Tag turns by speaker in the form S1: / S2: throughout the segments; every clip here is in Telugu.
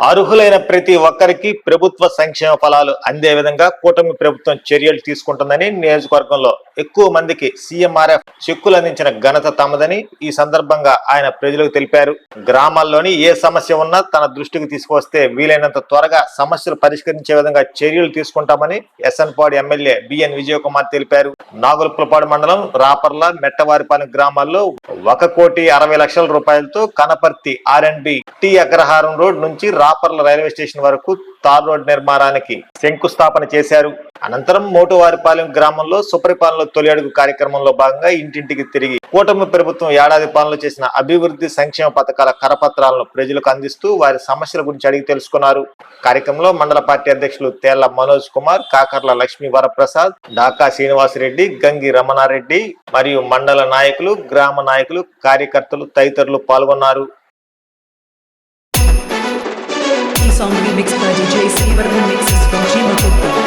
S1: అర్హులైన ప్రతి ఒక్కరికి ప్రభుత్వ సంక్షేమ ఫలాలు అందే విధంగా కూటమి ప్రభుత్వం చర్యలు తీసుకుంటుందని నియోజకవర్గంలో ఎక్కువ మందికి సీఎంఆర్ఎఫ్ చెక్కులు అందించిన ఘనత తమదని ఈ సందర్భంగా ఆయన ప్రజలకు తెలిపారు. గ్రామాల్లోని ఏ సమస్య ఉన్నా తన దృష్టికి తీసుకువస్తే వీలైనంత త్వరగా సమస్యలు పరిష్కరించే విధంగా చర్యలు తీసుకుంటామని ఎస్ఎన్పాడు ఎమ్మెల్యే బిఎన్ విజయకుమార్ తెలిపారు. నాగులపులపాడు మండలం రాపర్ల మెట్టవారిపాలెం గ్రామాల్లో ఒక కోటి అరవై లక్షల రూపాయలతో Kanaparthi R and B T Agraharam road నుంచి కాపర్ల రైల్వే స్టేషన్ వరకు తార్ రోడ్ నిర్మాణానికి శంకుస్థాపన చేశారు. అనంతరం మోటువారిపాలెం గ్రామంలో సుపరిపాలన తొలి అడుగు కార్యక్రమంలో భాగంగా ఇంటింటికి తిరిగి కూటమి ప్రభుత్వం ఏడాది పాలన చేసిన అభివృద్ధి సంక్షేమ పథకాల కరపత్రాలను ప్రజలకు అందిస్తూ వారి సమస్యల గురించి అడిగి తెలుసుకున్నారు. కార్యక్రమంలో మండల పార్టీ అధ్యక్షులు తేళ్ళ మనోజ్ కుమార్ కాకర్ల లక్ష్మీ వరప్రసాద్ డాకా శ్రీనివాసరెడ్డి గంగి రమణారెడ్డి మరియు మండల నాయకులు గ్రామ నాయకులు కార్యకర్తలు తదితరులు పాల్గొన్నారు.
S2: Song remixed by DJ Silver remixes from Jima Gupta.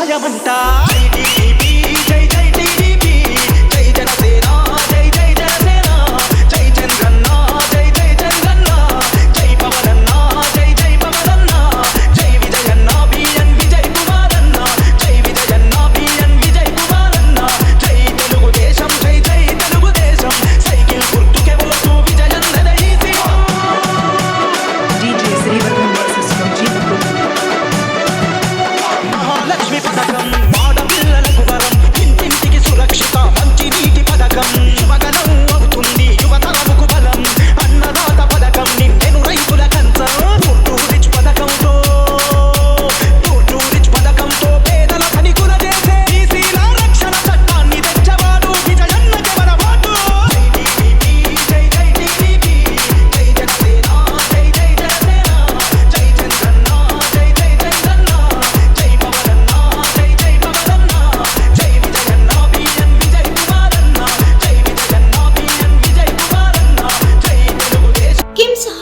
S3: 여자분
S4: 따